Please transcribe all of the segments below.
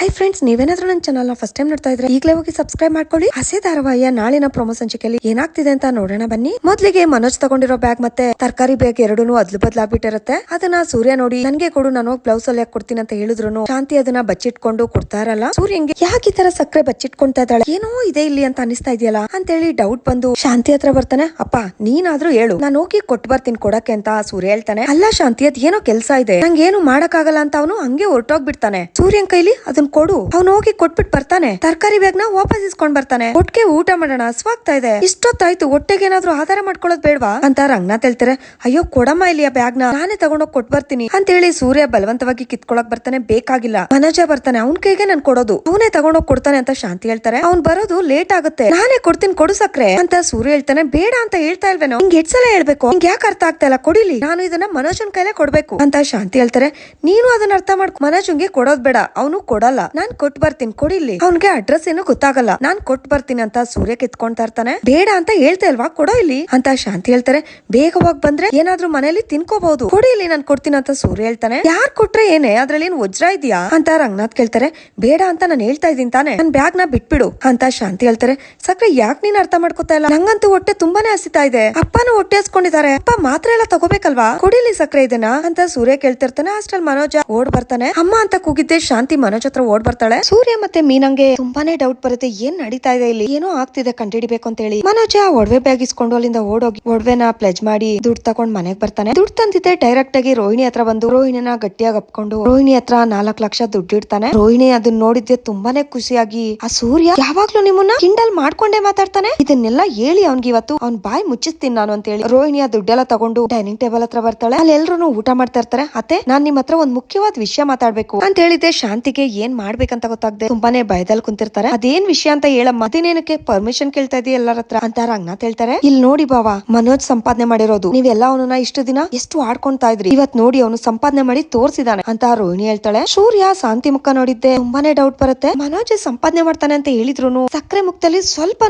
Hi friends ನೀವೇನಾದ್ರೂ ನನ್ನ channel first time ನೋಡ್ತಾ ಇದ್ರೆ ಈಗಲೇ ಹೋಗಿ ಸಬ್ಸ್ಕ್ರೈಬ್ ಮಾಡ್ಕೊಳ್ಳಿ. ಹಸೆ ಧಾರಾವಾಹಿಯ ನಾಳಿನ ಪ್ರೊಮೋ ಸಂಚಿಕೆಯಲ್ಲಿ ಏನಾಗ್ತಿದೆ ಅಂತ ನೋಡೋಣ ಬನ್ನಿ. ಮೊದಲಿಗೆ ಮನೋಜ್ ತಗೊಂಡಿರೋ ಬ್ಯಾಗ್ ಮತ್ತೆ ತರಕಾರಿ ಬ್ಯಾಗ್ ಎರಡೂ ಅದ್ಲು ಬದಲಾಗ್ಬಿಟ್ಟಿರುತ್ತೆ ಅದನ್ನ ಸೂರ್ಯ ನೋಡಿ, ನನಗೆ ಕೊಡು, ನಾನು ಹೋಗಿ ಬ್ಲೌಸ್ ಅಲ್ಲಿ ಕೊಡ್ತೀನಿ ಅಂತ ಹೇಳಿದ್ರು ಶಾಂತಿ ಅದನ್ನ ಬಚ್ಚಿಟ್ಕೊಂಡು ಕೊಡ್ತಾರಲ್ಲ ಸೂರ್ಯಂಗೆ, ಯಾಕೆ ಈ ತರ ಸಕ್ಕರೆ ಬಚ್ಚಿಟ್ಕೊಂತಾ ಇದ್ದಾಳೆ? ಏನೋ ಇದೆ ಇಲ್ಲಿ ಅಂತ ಅನಿಸ್ತಾ ಇದೆಯಲ್ಲ? ಅಂತೇಳಿ ಡೌಟ್ ಬಂದು, ಶಾಂತಿ ಹತ್ರ ಬರ್ತಾನೆ? ಅಪ್ಪ, ನೀನಾದ್ರೂ ಹೇಳು. ನಾನು ಹೋಗಿ ಕೊಟ್ಟು ಬರ್ತೀನಿ ಕೊಡಕ್ಕೆ ಅಂತ ಸೂರ್ಯ ಹೇಳ್ತಾನೆ. ಅಲ್ಲ ಶಾಂತಿ, ಅದ್ ಏನೋ ಕೆಲ್ಸ ಇದೆ. ನಂಗೆ ಏನು ಮಾಡಕ್ಕಾಗಲ್ಲ ಅಂತ ಅವನು ಹಂಗೆ ಹೊರಟೋಗ್ಬಿಡ್ತಾನೆ. ಸೂರ್ಯನ್ ಕೈಲಿ ಅದನ್ನ ಕೊಡು. ಅವ್ನು ಹೋಗಿ ಕೊಟ್ಬಿಟ್ಟು ಬರ್ತಾನೆ. ತರಕಾರಿ ಬ್ಯಾಗ್ನ ವಾಪಸ್ ಇಸ್ಕೊಂಡ್ ಬರ್ತಾನೆ. ಒಟ್ಟಿಗೆ ಊಟ ಮಾಡೋಣ. ಹಸ್ವಾಗ್ತಾ ಇದೆ. ಇಷ್ಟೊತ್ತಾಯ್ತು. ಹೊಟ್ಟೆಗೆ ಏನಾದ್ರೂ ಆಧಾರ ಮಾಡ್ಕೊಳ್ಳೋದ್ ಬೇಡವಾ? ಅಂತ ರಂಗನಾಥ್ ಹೇಳ್ತಾರೆ ಅಯ್ಯೋ, ಕೊಡಮ್ಮ ಇಲ್ಲಿ ಆ ಬ್ಯಾಗ್ನ ನಾನೇ ತಗೊಂಡೋಗ್ ಕೊಟ್ ಬರ್ತೀನಿ. ಅಂತ ಹೇಳಿ ಸೂರ್ಯ ಬಲವಂತವಾಗಿ ಕಿತ್ಕೊಳಕ್ ಬರ್ತಾನೆ. ಬೇಕಾಗಿಲ್ಲ. ಮನಜ ಬರ್ತಾನೆ. ಅವ್ನ ಕೈಗೆ ನಾನ್ ಕೊಡೋದು. ಅವನೇ ತಗೊಂಡೋಗ್ ಕೊಡ್ತಾನೆ ಅಂತ ಶಾಂತಿ ಹೇಳ್ತಾರೆ. ಅವ್ನ್ ಬರೋದು ಲೇಟ್ ಆಗುತ್ತೆ. ನಾನೇ ಕೊಡ್ತೀನಿ ಕೊಡು ಸಕ್ರೆ. ಅಂತ ಸೂರ್ಯ ಹೇಳ್ತಾನೆ. ಬೇಡ ಅಂತ ಹೇಳ್ತಾ ಇಲ್ವೇನೋ? ಹಿಂಗ್ ಎಷ್ಟ್ ಸಲ ಹೇಳ್ಬೇಕು? ಹಿಂಗ್ ಯಾಕೆ ಅರ್ಥ ಆಗ್ತಾ ಇಲ್ಲ? ಕೊಡಿಲಿ. ನಾನು ಇದನ್ನ ಮನೋಜನ್ ಕೈಲೇ ಕೊಡ್ಬೇಕು. ಅಂತ ಶಾಂತಿ ಹೇಳ್ತಾರೆ. ನೀನು ಅದನ್ನ ಅರ್ಥ ಮಾಡ್ಕೊ. ಮನೋಜನ್ಗೆ ಕೊಡೋದ್ ಬೇಡ. ಅವನು ಕೊಡಲ್ಲ. ನಾನ್ ಕೊಟ್ ಬರ್ತೀನಿ ಕೊಡಿಲಿ ಅವ್ನ್ಗೆ ಅಡ್ರೆಸ್ ಏನು ಗೊತ್ತಾಗಲ್ಲ. ನಾನ್ ಕೊಟ್ ಬರ್ತೀನಿ ಅಂತ ಸೂರ್ಯ ಕಿತ್ಕೊಂಡ್ತಾ ಇರ್ತಾನೆ. ಬೇಡ ಅಂತ ಹೇಳ್ತಾ ಇಲ್ವಾ? ಕೊಡೋ ಇಲ್ಲಿ. ಅಂತ ಶಾಂತಿ ಹೇಳ್ತಾರೆ. ಬೇಗ ಹೋಗ್ ಬಂದ್ರೆ ಏನಾದ್ರೂ ಮನೇಲಿ ತಿನ್ಕೋಬಹುದು. ಕೊಡಿ ನಾನ್ ಕೊಡ್ತೀನಿ ಅಂತ ಸೂರ್ಯ ಹೇಳ್ತಾನೆ. ಯಾರ್ ಕೊಟ್ರೆ ಏನೇ? ಅದ್ರಲ್ಲಿ ಏನ್ ವಜ್ರ ಇದೆಯಾ? ಅಂತ ರಂಗನಾಥ್ ಕೇಳ್ತಾರೆ. ಬೇಡ ಅಂತ ನಾನು ಹೇಳ್ತಾ ಇದೀನಿ ತಾನೆ. ನನ್ ಬ್ಯಾಗ್ನ ಬಿಟ್ಬಿಡು. ಅಂತ ಶಾಂತಿ ಹೇಳ್ತಾರೆ. ಸಕ್ರೆ ಯಾಕೆ ನೀನ್ ಅರ್ಥ ಮಾಡ್ಕೊತಾ ಇಲ್ಲ? ನಂಗಂತೂ ಹೊಟ್ಟೆ ತುಂಬಾನೇ ಹಸಿತಾ ಇದೆ. ಅಪ್ಪನೂ ಹೊಟ್ಟೆ ಹಸ್ಕೊಂಡಿದ್ದಾರೆ. ಅಪ್ಪ ಮಾತ್ರ ಎಲ್ಲ ತಗೋಬೇಕಲ್ವಾ? ಕೊಡಿಲಿ ಸಕ್ರೆ ಇದನ್ನ. ಅಂತ ಸೂರ್ಯ ಕೇಳ್ತಿರ್ತಾನೆ. ಅಷ್ಟ್ರಲ್ಲಿ ಮನೋಜ ಓಡ್ ಬರ್ತಾನೆ. ಅಮ್ಮ ಅಂತ ಕೂಗಿದ್ದೆ ಶಾಂತಿ ಮನೋಜ್ ಹತ್ರ ಓಡ್ ಬರ್ತಾಳೆ. ಸೂರ್ಯ ಮತ್ತೆ ಮೀನಂಗೆ ತುಂಬಾನೇ ಡೌಟ್ ಬರುತ್ತೆ, ಏನ್ ನಡೀತಾ ಇದೆ ಇಲ್ಲಿ? ಏನೋ ಆಗ್ತಿದೆ ಕಂಡಿಡಿಬೇಕು ಅಂತ ಹೇಳಿ. ಮನೋಜ ಒಡವೆ ಬ್ಯಾಗ್ ಇಸ್ಕೊಂಡು ಅಲ್ಲಿಂದ ಓಡೋಗಿ ಒಡವೆನ ಪ್ಲೆಜ್ ಮಾಡಿ ದುಡ್ಡು ತಕೊಂಡ್ ಮನೆಗ್ ಬರ್ತಾನೆ. ದುಡ್ಡು ತಂದಿದ್ದೆ ಡೈರೆಕ್ಟ್ ಆಗಿ ರೋಹಿಣಿ ಹತ್ರ ಬಂದು ರೋಹಿಣಿನ ಗಟ್ಟಿಯಾಗಿ ಅಪ್ಕೊಂಡು ರೋಹಿಣಿ ಹತ್ರ ನಾಲ್ಕ್ ಲಕ್ಷ ದುಡ್ಡು ಇಡ್ತಾನೆ. ರೋಹಿಣಿ ಅದನ್ನ ನೋಡಿದ್ದೆ ತುಂಬಾನೇ ಖುಷಿಯಾಗಿ, ಆ ಸೂರ್ಯ, ಯಾವಾಗ್ಲೂ ನಿಮ್ಮನ್ನ ಕಿಂಡಲ್ ಮಾಡ್ಕೊಂಡೇ ಮಾತಾಡ್ತಾನೆ? ಇದನ್ನೆಲ್ಲ ಹೇಳಿ ಅವ್ನ್ಗೆ ಇವತ್ತು ಅವ್ನ್ ಬಾಯ್ ಮುಚ್ಚಿಸ್ತೀನಿ ನಾನು ಅಂತ ಹೇಳಿ ರೋಹಿಣಿ ಆ ದುಡ್ಡೆಲ್ಲ ತಗೊಂಡು ಡೈನಿಂಗ್ ಟೇಬಲ್ ಹತ್ರ ಬರ್ತಾಳೆ. ಅಲ್ಲಿ ಎಲ್ರು ಊಟ ಮಾಡ್ತಾ ಇರ್ತಾರೆ. ಅತ್ತೆ, ನಾನ್ ನಿಮ್ ಹತ್ರ ಒಂದ್ ಮುಖ್ಯವಾದ ವಿಷಯ ಮಾತಾಡ್ಬೇಕು. ಅಂತ ಹೇಳಿದ್ದೆ, ಶಾಂತಿಗೆ ಏನ್ ಮಾಡ್ಬೇಕಂತ ಗೊತ್ತಾಗದೆ ತುಂಬಾನೇ ಭಯದಲ್ಲಿ ಕುಂತಿರ್ತಾರೆ. ಅದೇನ್ ವಿಷಯ ಅಂತ ಹೇಳಮ್ಮ. ಅದೇನೇನಕ್ಕೆ ಪರ್ಮಿಷನ್ ಕೇಳ್ತಾ ಇದೀಯ ಎಲ್ಲರ ಹತ್ರ? ಅಂತ ರಂಗನಾಥ್ ಹೇಳ್ತಾರೆ. ಇಲ್ಲಿ ನೋಡಿ ಬಾವ, ಮನೋಜ್ ಸಂಪಾದನೆ ಮಾಡಿರೋದು. ನೀವೆಲ್ಲ ಅವನನ್ನ ಇಷ್ಟು ದಿನ ಎಷ್ಟು ಆಡ್ಕೊಂತಾ ಇದ್ರಿ? ಇವತ್ ನೋಡಿ ಅವನು ಸಂಪಾದನೆ ಮಾಡಿ ತೋರ್ಸಿದಾನೆ ಅಂತ ರೋಹಿಣಿ ಹೇಳ್ತಾಳೆ. ಸೂರ್ಯ ಶಾಂತಿ ಮುಖ ನೋಡಿದ್ದೆ. ತುಂಬಾನೇ ಡೌಟ್ ಬರುತ್ತೆ. ಮನೋಜ್ ಸಂಪಾದನೆ ಮಾಡ್ತಾನೆ ಅಂತ ಹೇಳಿದ್ರು ಸಕ್ಕರೆ ಮುಖದಲ್ಲಿ ಸ್ವಲ್ಪ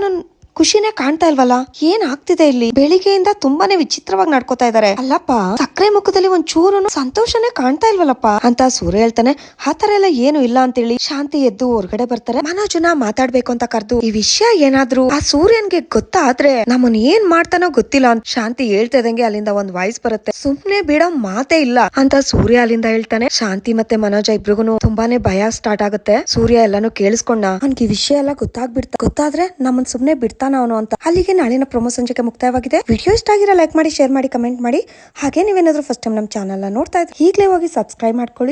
ಖುಷಿನೇ ಕಾಣ್ತಾ ಇಲ್ವಲ್ಲ? ಏನ್ ಆಗ್ತಿದೆ ಇಲ್ಲಿ? ಬೆಳಿಗ್ಗೆಯಿಂದ ತುಂಬಾನೇ ವಿಚಿತ್ರವಾಗಿ ನಡ್ಕೋತಾ ಇದಾರೆ. ಅಲ್ಲಪ್ಪ, ಸಕ್ಕರೆ ಮುಖದಲ್ಲಿ ಒಂದ್ ಚೂರು ಸಂತೋಷನೇ ಕಾಣ್ತಾ ಇಲ್ವಲ್ಲಪ್ಪ? ಅಂತ ಸೂರ್ಯ ಹೇಳ್ತಾನೆ ಆತರ ಎಲ್ಲ ಏನು ಇಲ್ಲ ಅಂತೇಳಿ. ಶಾಂತಿ ಎದ್ದು ಹೊರಗಡೆ ಬರ್ತಾರೆ. ಮನೋಜನ ಮಾತಾಡ್ಬೇಕು ಅಂತ ಕರೆದು, ಈ ವಿಷಯ ಏನಾದ್ರು ಆ ಸೂರ್ಯನ್ಗೆ ಗೊತ್ತಾದ್ರೆ ನಮ್ಮನ್ ಏನ್ ಮಾಡ್ತಾನೋ ಗೊತ್ತಿಲ್ಲ ಅಂತ ಶಾಂತಿ ಹೇಳ್ತಾ ಇದಂಗೆ ಅಲ್ಲಿಂದ ಒಂದ್ ವಾಯ್ಸ್ ಬರುತ್ತೆ. ಸುಮ್ನೆ ಬಿಡೋ ಮಾತೇ ಇಲ್ಲ ಅಂತ ಸೂರ್ಯ ಅಲ್ಲಿಂದ ಹೇಳ್ತಾನೆ. ಶಾಂತಿ ಮತ್ತೆ ಮನೋಜ ಇಬ್ರಿಗೂ ತುಂಬಾನೇ ಭಯ ಸ್ಟಾರ್ಟ್ ಆಗುತ್ತೆ. ಸೂರ್ಯ ಎಲ್ಲಾನು ಕೇಳಿಸ್ಕೊಂಡ ನನ್ಗೆ ಈ ವಿಷಯ ಎಲ್ಲ ಗೊತ್ತಾಗ್ಬಿಡ್ತಾ, ಗೊತ್ತಾದ್ರೆ ನಮ್ಮನ್ ಸುಮ್ನೆ ಬಿಡ್ತಾನ ಅವನು ಅಂತ. ಅಲ್ಲಿಗೆ ನಾಳಿನ ಪ್ರಮೋ ಸಂಜೆಗೆ ಮುಕ್ತಾಯವಾಗಿದೆ. ವಿಡಿಯೋ ಇಷ್ಟ ಆಗಿರೋ ಲೈಕ್ ಮಾಡಿ ಶೇರ್ ಮಾಡಿ ಕಮೆಂಟ್ ಮಾಡಿ. ಹಾಗೆ ನೀವೇನಾದ್ರೂ ಫಸ್ಟ್ ಟೈಮ್ ನಮ್ಮ ಚಾನಲ್ ನೋಡ್ತಾ ಇದ್ರೆ ಈಗಲೇ ಹೋಗಿ ಸಬ್ಸ್ಕ್ರೈಬ್ ಮಾಡ್ಕೊಳ್ಳಿ.